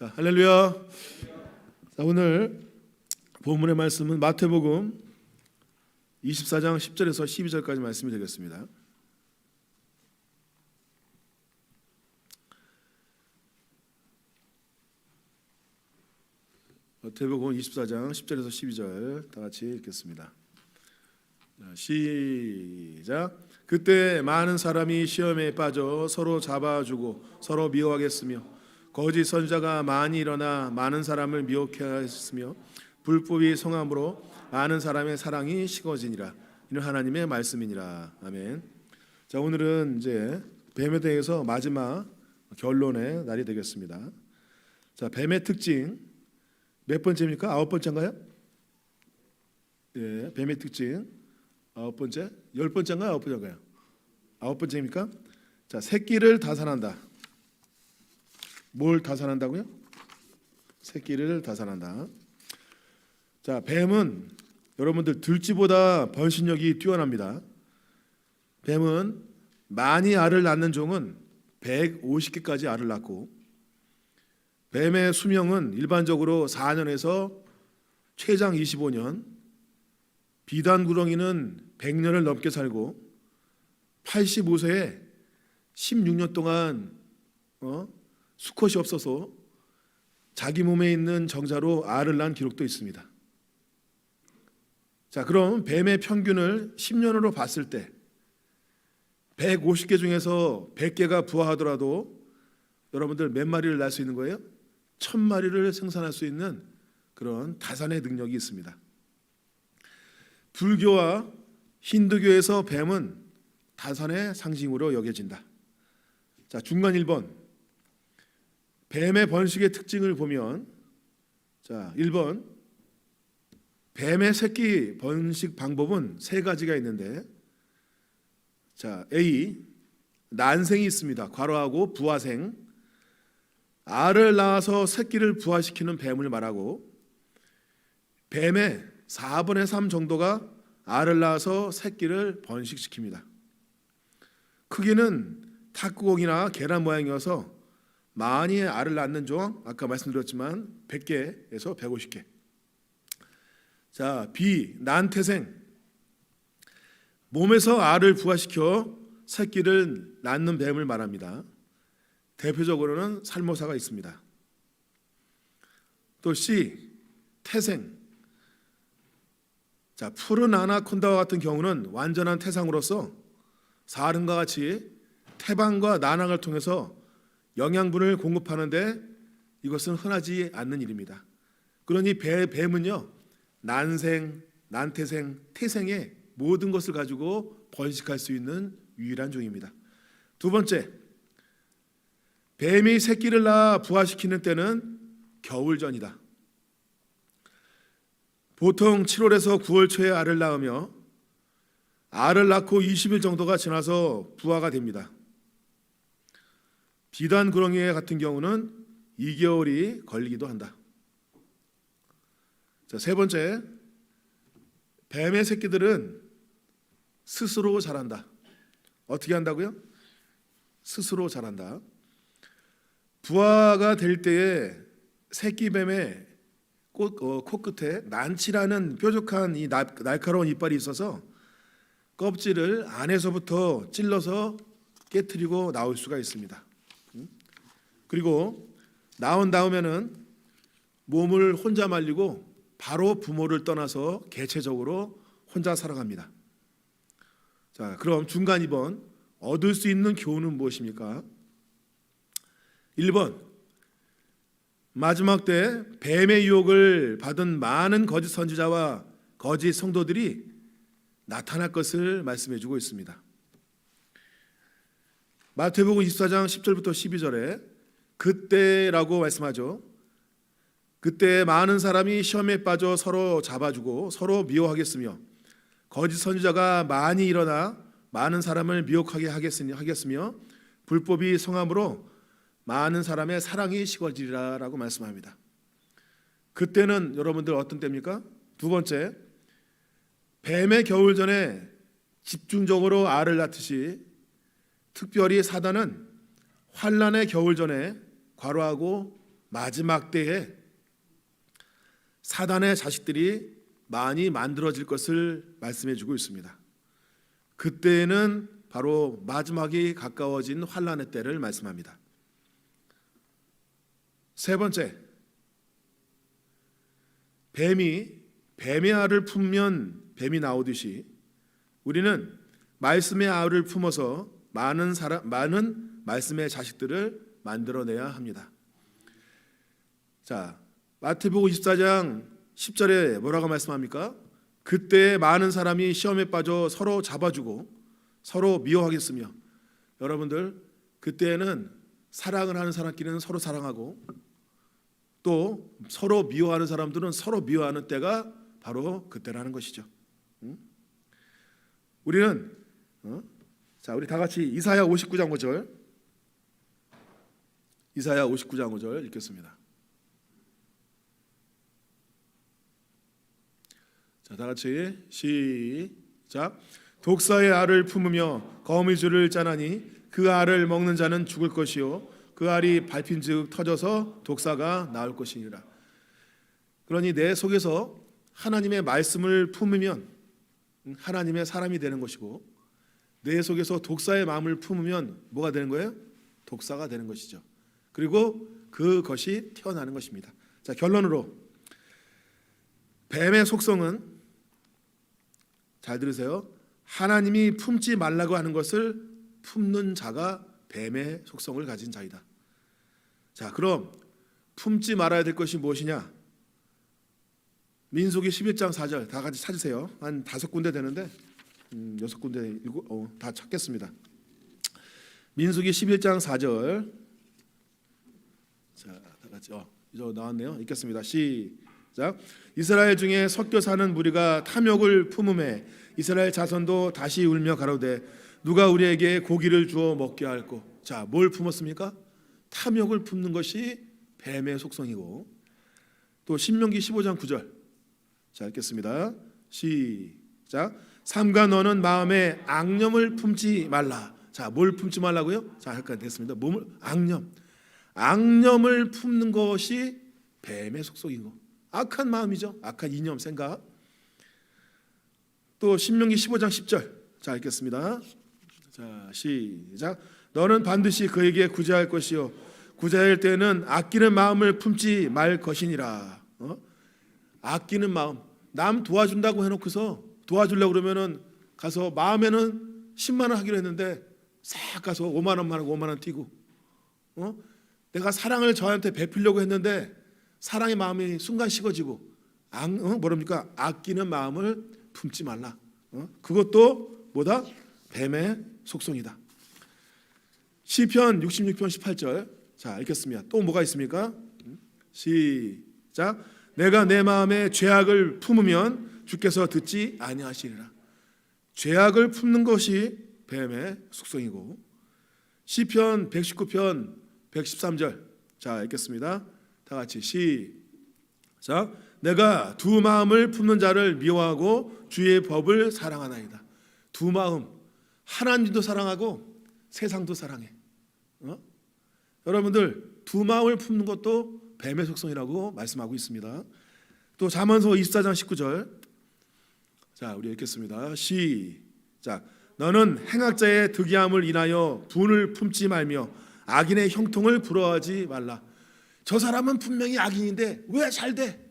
자, 할렐루야. 자, 오늘 본문의 말씀은 마태복음 24장 10절에서 12절까지 말씀이 되겠습니다. 마태복음 24장 10절에서 12절 다 같이 읽겠습니다. 자, 시작. 그때 많은 사람이 시험에 빠져 서로 잡아주고 서로 미워하겠으며 거짓 선자가 많이 일어나 많은 사람을 미혹해 하였으며 불법이 성함으로 많은 사람의 사랑이 식어지니라. 이는 하나님의 말씀이니라. 아멘. 자 오늘은 이제 뱀에 대해서 마지막 결론의 날이 되겠습니다. 자 뱀의 특징 몇 번째입니까? 아홉 번째인가요? 예, 뱀의 특징 아홉 번째, 열 번째인가요? 아홉 번째인가요? 아홉 번째입니까? 자 새끼를 다산한다. 뭘 다산한다고요? 새끼를 다산한다. 자, 뱀은 여러분들 들쥐보다 번식력이 뛰어납니다. 뱀은 많이 알을 낳는 종은 150개까지 알을 낳고 뱀의 수명은 일반적으로 4년에서 최장 25년, 비단구렁이는 100년을 넘게 살고 85세에 16년 동안 어? 수컷이 없어서 자기 몸에 있는 정자로 알을 낳은 기록도 있습니다. 자, 그럼 뱀의 평균을 10년으로 봤을 때 150개 중에서 100개가 부화하더라도 여러분들 몇 마리를 낳을 수 있는 거예요? 1000마리를 생산할 수 있는 그런 다산의 능력이 있습니다. 불교와 힌두교에서 뱀은 다산의 상징으로 여겨진다. 자, 중간 1번. 뱀의 번식의 특징을 보면 자, 1번 뱀의 새끼 번식 방법은 세 가지가 있는데 자, A 난생이 있습니다. 괄호하고 부화생 알을 낳아서 새끼를 부화시키는 뱀을 말하고 뱀의 4분의 3 정도가 알을 낳아서 새끼를 번식시킵니다. 크기는 탁구공이나 계란 모양이어서 많이 알을 낳는 종 아까 말씀드렸지만 100개에서 150개. 자, B 난태생 몸에서 알을 부화시켜 새끼를 낳는 뱀을 말합니다. 대표적으로는 살모사가 있습니다. 또 C 태생 자, 푸른 아나콘다와 같은 경우는 완전한 태상으로서 사슴과 같이 태방과 난항을 통해서 영양분을 공급하는데 이것은 흔하지 않는 일입니다. 그러니 배, 뱀은요 난생, 난태생, 태생의 모든 것을 가지고 번식할 수 있는 유일한 종입니다. 두 번째, 뱀이 새끼를 낳아 부화시키는 때는 겨울 전이다. 보통 7월에서 9월 초에 알을 낳으며 알을 낳고 20일 정도가 지나서 부화가 됩니다. 비단 구렁이 같은 경우는 2개월이 걸리기도 한다. 자, 세 번째. 뱀의 새끼들은 스스로 자란다. 어떻게 한다고요? 스스로 자란다. 부화가 될 때에 새끼 뱀의 꽃, 어, 코끝에 난치라는 뾰족한 이 날, 날카로운 이빨이 있어서 껍질을 안에서부터 찔러서 깨뜨리고 나올 수가 있습니다. 그리고 나온 다음에는 몸을 혼자 말리고 바로 부모를 떠나서 개체적으로 혼자 살아갑니다. 자, 그럼 중간 2번 얻을 수 있는 교훈은 무엇입니까? 1번 마지막 때 뱀의 유혹을 받은 많은 거짓 선지자와 거짓 성도들이 나타날 것을 말씀해 주고 있습니다. 마태복음 24장 10절부터 12절에 그때라고 말씀하죠. 그때 많은 사람이 시험에 빠져 서로 잡아주고 서로 미워하겠으며 거짓 선지자가 많이 일어나 많은 사람을 미혹하게 하겠으며 불법이 성함으로 많은 사람의 사랑이 식어지리라라고 말씀합니다. 그때는 여러분들 어떤 때입니까? 두 번째, 뱀의 겨울 전에 집중적으로 알을 낳듯이 특별히 사단은 환란의 겨울 전에 과로하고 마지막 때에 사단의 자식들이 많이 만들어질 것을 말씀해 주고 있습니다. 그때에는 바로 마지막이 가까워진 환란의 때를 말씀합니다. 세 번째, 뱀이 뱀의 알을 품면 뱀이 나오듯이 우리는 말씀의 알을 품어서 많은 사람 많은 말씀의 자식들을 만들어내야 합니다. 자, 마태복음 24장 10절에 뭐라고 말씀합니까? 그때 많은 사람이 시험에 빠져 서로 잡아주고 서로 미워하겠으며 여러분들 그때는 사랑을 하는 사람끼리는 서로 사랑하고 또 서로 미워하는 사람들은 서로 미워하는 때가 바로 그때라는 것이죠. 응? 우리는 어? 자 우리 다 같이 이사야 59장 5절 이사야 59장 5절 읽겠습니다. 자, 다 같이 시작. 독사의 알을 품으며 거미줄을 짜나니 그 알을 먹는 자는 죽을 것이요 그 알이 밟힌즉 터져서 독사가 나올 것이니라. 그러니 내 속에서 하나님의 말씀을 품으면 하나님의 사람이 되는 것이고 내 속에서 독사의 마음을 품으면 뭐가 되는 거예요? 독사가 되는 것이죠. 그리고 그것이 태어나는 것입니다. 자, 결론으로 뱀의 속성은 잘 들으세요. 하나님이 품지 말라고 하는 것을 품는 자가 뱀의 속성을 가진 자이다. 자, 그럼 품지 말아야 될 것이 무엇이냐? 민수기 11장 4절 다 같이 찾으세요. 한 다섯 군데 되는데 음, 여섯 군데 일곱 어, 다 찾겠습니다. 민수기 11장 4절 자, 다 같이 어, 이제 나왔네요. 읽겠습니다. 시작. 이스라엘 중에 섞여 사는 무리가 탐욕을 품음에 이스라엘 자손도 다시 울며 가로되 누가 우리에게 고기를 주어 먹게 할꼬. 자, 뭘 품었습니까? 탐욕을 품는 것이 뱀의 속성이고 또 신명기 15장 9절. 자, 읽겠습니다. 시작. 삼가 너는 마음에 악념을 품지 말라. 자, 뭘 품지 말라고요? 자, 잠깐 됐습니다. 몸을 악념. 악념을 품는 것이 뱀의 속성이고 악한 마음이죠. 악한 이념, 생각. 또 신명기 15장 10절. 자, 읽겠습니다. 자, 시작. 너는 반드시 그에게 구제할 것이요 구제할 때는 아끼는 마음을 품지 말 것이니라. 어? 아끼는 마음. 남 도와준다고 해놓고서 도와주려고 그러면은 가서 마음에는 10만 원 하기로 했는데 싹 가서 5만 원만 하고 5만 원 띄고 어? 내가 사랑을 저한테 베풀려고 했는데 사랑의 마음이 순간 식어지고 악, 어? 뭐랍니까? 아끼는 마음을 품지 말라. 어? 그것도 뭐다? 뱀의 속성이다. 시편 66편 18절. 자, 읽겠습니다. 또 뭐가 있습니까? 시작. 내가 내 마음에 죄악을 품으면 주께서 듣지 아니하시리라. 죄악을 품는 것이 뱀의 속성이고 시편 119편 113절. 자, 읽겠습니다. 다 같이 시작. 내가 두 마음을 품는 자를 미워하고 주의 법을 사랑하나이다. 두 마음. 하나님도 사랑하고 세상도 사랑해. 어? 여러분들 두 마음을 품는 것도 뱀의 속성이라고 말씀하고 있습니다. 또 잠언서 24장 19절. 자, 우리 읽겠습니다. 시작. 너는 행악자의 득이함을 인하여 분을 품지 말며 악인의 형통을 부러워하지 말라. 저 사람은 분명히 악인인데 왜 잘 돼?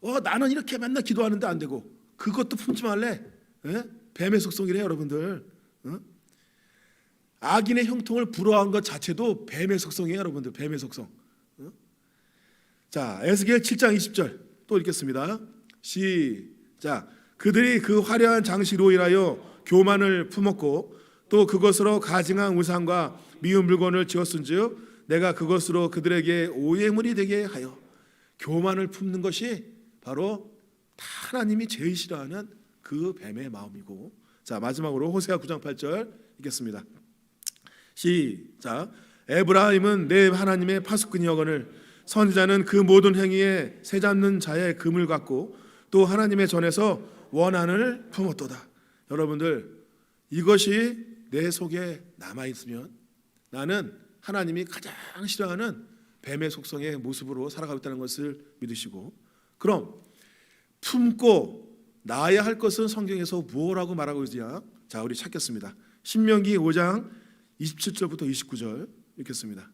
어, 나는 이렇게 맨날 기도하는데 안 되고 그것도 품지 말래. 예? 뱀의 속성이래 여러분들. 어? 악인의 형통을 부러워한 것 자체도 뱀의 속성이에요, 여러분들. 뱀의 속성. 어? 자, 에스겔 7장 20절 또 읽겠습니다. 시작. 그들이 그 화려한 장식으로 인하여 교만을 품었고 또 그것으로 가증한 우상과 미운 물건을 지었은즉 내가 그것으로 그들에게 오해물이 되게 하여 교만을 품는 것이 바로 하나님이 제일 싫어하는 그 뱀의 마음이고 자 마지막으로 호세아 9장 8절 읽겠습니다. 시작. 에브라임은 내 하나님의 파수꾼이여거늘 선지자는 그 모든 행위에 새 잡는 자의 금을 갖고 또 하나님의 전에서 원한을 품었도다. 여러분들 이것이 내 속에 남아 있으면 나는 하나님이 가장 싫어하는 뱀의 속성의 모습으로 살아가고 있다는 것을 믿으시고 그럼 품고 나야 할 것은 성경에서 무엇라고 말하고 있느냐? 자, 우리 찾겠습니다. 신명기 5장 27절부터 29절 읽겠습니다.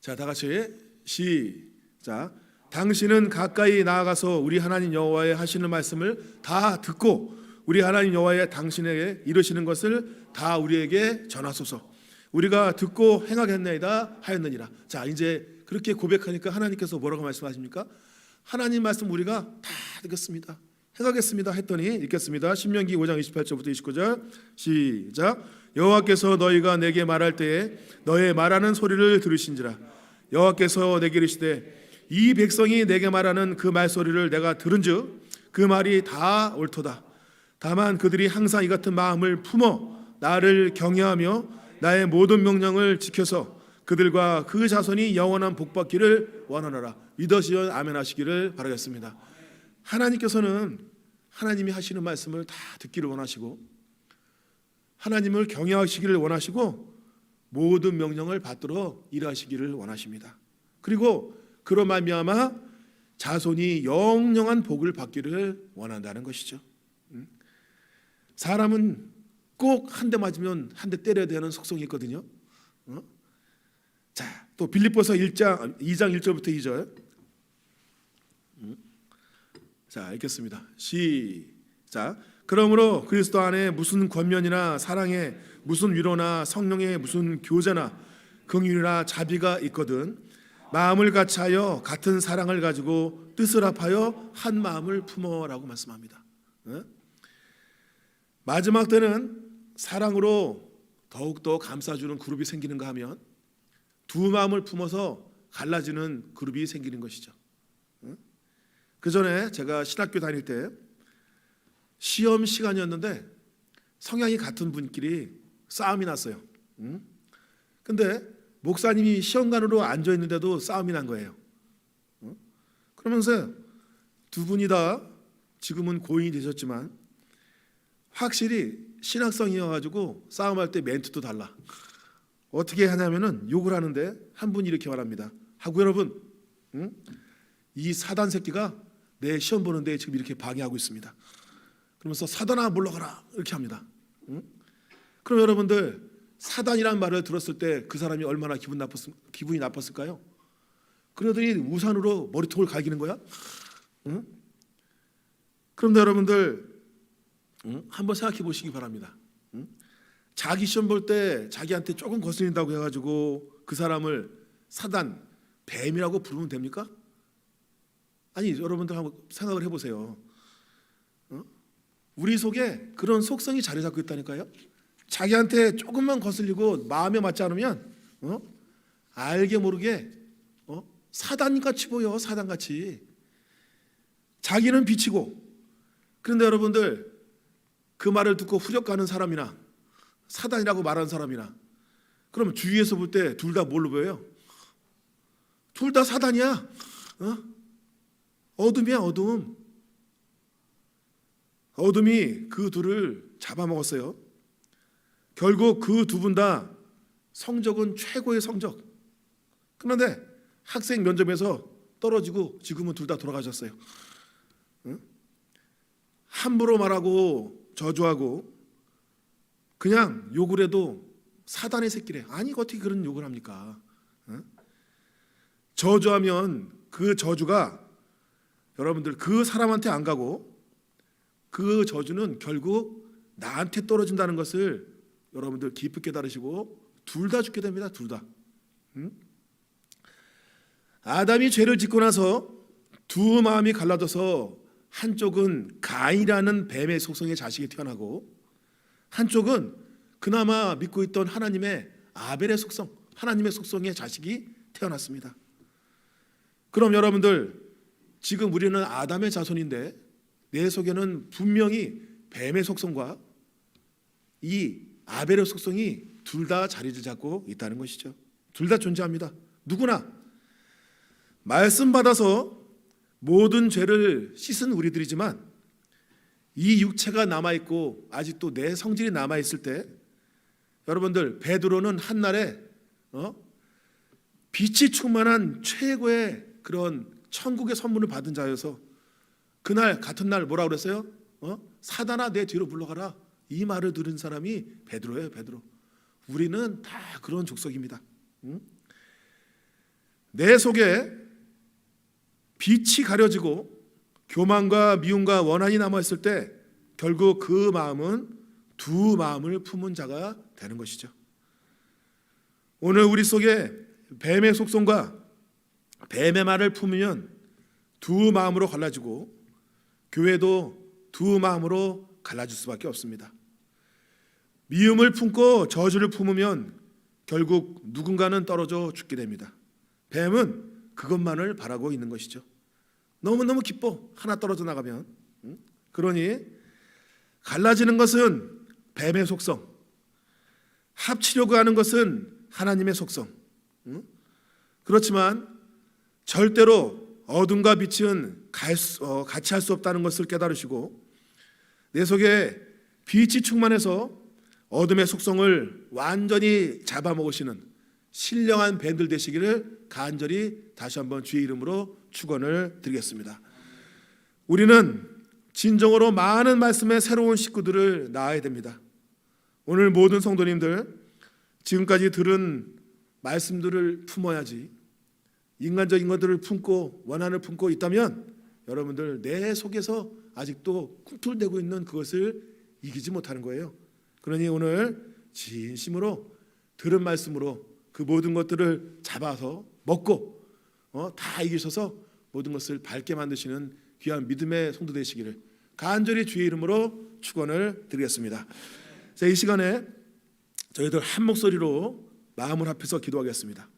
자, 다 같이 시작. 당신은 가까이 나아가서 우리 하나님 여호와의 하시는 말씀을 다 듣고 우리 하나님 여호와의 당신에게 이르시는 것을 다 우리에게 전하소서. 우리가 듣고 행하겠나이다 하였느니라. 자, 이제 그렇게 고백하니까 하나님께서 뭐라고 말씀하십니까? 하나님 말씀 우리가 다 듣겠습니다. 행하겠습니다 했더니 읽겠습니다. 신명기 5장 28절부터 29절 시작. 여호와께서 너희가 내게 말할 때에 너의 말하는 소리를 들으신지라. 여호와께서 내게 이르시되 이 백성이 내게 말하는 그 말소리를 내가 들은즉 그 말이 다 옳도다. 다만 그들이 항상 이 같은 마음을 품어 나를 경외하며 나의 모든 명령을 지켜서 그들과 그 자손이 영원한 복받기를 원하노라. 믿으시면 아멘하시기를 바라겠습니다. 하나님께서는 하나님이 하시는 말씀을 다 듣기를 원하시고 하나님을 경외하시기를 원하시고 모든 명령을 받들어 일하시기를 원하십니다. 그리고 그로 말미암아 자손이 영영한 복을 받기를 원한다는 것이죠. 음? 사람은 꼭 한 대 맞으면 한 대 때려야 되는 속성이 있거든요. 어? 자, 또 빌립보서 1장 2장 1절부터 2절. 음? 자, 읽겠습니다. 시작. 그러므로 그리스도 안에 무슨 권면이나 사랑에 무슨 위로나 성령의 무슨 교제나 긍휼이나 자비가 있거든 마음을 같이하여 같은 사랑을 가지고 뜻을 합하여 한 마음을 품어라고 말씀합니다. 어? 마지막 때는 사랑으로 더욱더 감싸주는 그룹이 생기는가 하면 두 마음을 품어서 갈라지는 그룹이 생기는 것이죠. 그 전에 제가 신학교 다닐 때 시험 시간이었는데 성향이 같은 분끼리 싸움이 났어요. 응? 근데 목사님이 시험관으로 앉아 있는데도 싸움이 난 거예요. 어? 그러면서 두 분이 다 지금은 고인이 되셨지만 확실히 신학성이어가지고 싸움할 때 멘트도 달라. 어떻게 하냐면은 욕을 하는데 한 분이 이렇게 말합니다. 하고 여러분, 응? 이 사단 새끼가 내 시험 보는데 지금 이렇게 방해하고 있습니다. 그러면서 사단아 물러가라 이렇게 합니다. 응? 그럼 여러분들 사단이라는 말을 들었을 때 그 사람이 얼마나 기분 나빴 기분이 나빴을까요? 그러더니 우산으로 머리통을 갈기는 거야. 응? 그런데 여러분들 응? 한번 생각해 보시기 바랍니다. 응? 자기 시험 볼 때 자기한테 조금 거슬린다고 해가지고 그 사람을 사단 뱀이라고 부르면 됩니까? 아니 여러분들 한번 생각을 해보세요. 어? 우리 속에 그런 속성이 자리 잡고 있다니까요. 자기한테 조금만 거슬리고 마음에 맞지 않으면 어? 알게 모르게 어? 사단같이 보여 사단같이 자기는 비치고 그런데 여러분들 그 말을 듣고 후려가는 사람이나 사단이라고 말하는 사람이나 그러면 주위에서 볼 때 둘 다 뭘로 보여요? 둘 다 사단이야. 어? 어둠이야 어둠. 어둠이 그 둘을 잡아먹었어요. 결국 그 두 분 다 성적은 최고의 성적. 그런데 학생 면접에서 떨어지고 지금은 둘 다 돌아가셨어요. 응? 함부로 말하고 저주하고 그냥 욕을 해도 사단의 새끼래. 아니 어떻게 그런 욕을 합니까? 응? 저주하면 그 저주가 여러분들 그 사람한테 안 가고 그 저주는 결국 나한테 떨어진다는 것을 여러분들 깊이 깨달으시고 둘 다 죽게 됩니다. 둘 다. 응? 아담이 죄를 짓고 나서 두 마음이 갈라져서 한쪽은 가인이라는 뱀의 속성의 자식이 태어나고 한쪽은 그나마 믿고 있던 하나님의 아벨의 속성, 하나님의 속성의 자식이 태어났습니다. 그럼 여러분들 지금 우리는 아담의 자손인데 내 속에는 분명히 뱀의 속성과 이 아벨의 속성이 둘 다 자리를 잡고 있다는 것이죠. 둘 다 존재합니다. 누구나 말씀 받아서 모든 죄를 씻은 우리들이지만 이 육체가 남아 있고 아직도 내 성질이 남아 있을 때 여러분들 베드로는 한날에 어? 빛이 충만한 최고의 그런 천국의 선물을 받은 자여서 그날 같은 날 뭐라 그랬어요? 어? 사단아 내 뒤로 물러가라. 이 말을 들은 사람이 베드로예요, 베드로. 우리는 다 그런 족속입니다. 응? 내 속에 빛이 가려지고 교만과 미움과 원한이 남아 있을 때 결국 그 마음은 두 마음을 품은 자가 되는 것이죠. 오늘 우리 속에 뱀의 속성과 뱀의 말을 품으면 두 마음으로 갈라지고 교회도 두 마음으로 갈라질 수밖에 없습니다. 미움을 품고 저주를 품으면 결국 누군가는 떨어져 죽게 됩니다. 뱀은 그것만을 바라고 있는 것이죠. 너무너무 기뻐. 하나 떨어져 나가면. 응? 그러니 갈라지는 것은 뱀의 속성. 합치려고 하는 것은 하나님의 속성. 응? 그렇지만 절대로 어둠과 빛은 어, 같이 할 수 없다는 것을 깨달으시고 내 속에 빛이 충만해서 어둠의 속성을 완전히 잡아먹으시는 신령한 밴들 되시기를 간절히 다시 한번 주의 이름으로 축원을 드리겠습니다. 우리는 진정으로 많은 말씀의 새로운 식구들을 낳아야 됩니다. 오늘 모든 성도님들 지금까지 들은 말씀들을 품어야지 인간적인 것들을 품고 원한을 품고 있다면 여러분들 내 속에서 아직도 꿈틀대고 있는 그것을 이기지 못하는 거예요. 그러니 오늘 진심으로 들은 말씀으로 그 모든 것들을 잡아서 먹고 어, 다 이기셔서 모든 것을 밝게 만드시는 귀한 믿음의 성도 되시기를 간절히 주의 이름으로 축원을 드리겠습니다. 자, 이 시간에 저희들 한 목소리로 마음을 합해서 기도하겠습니다.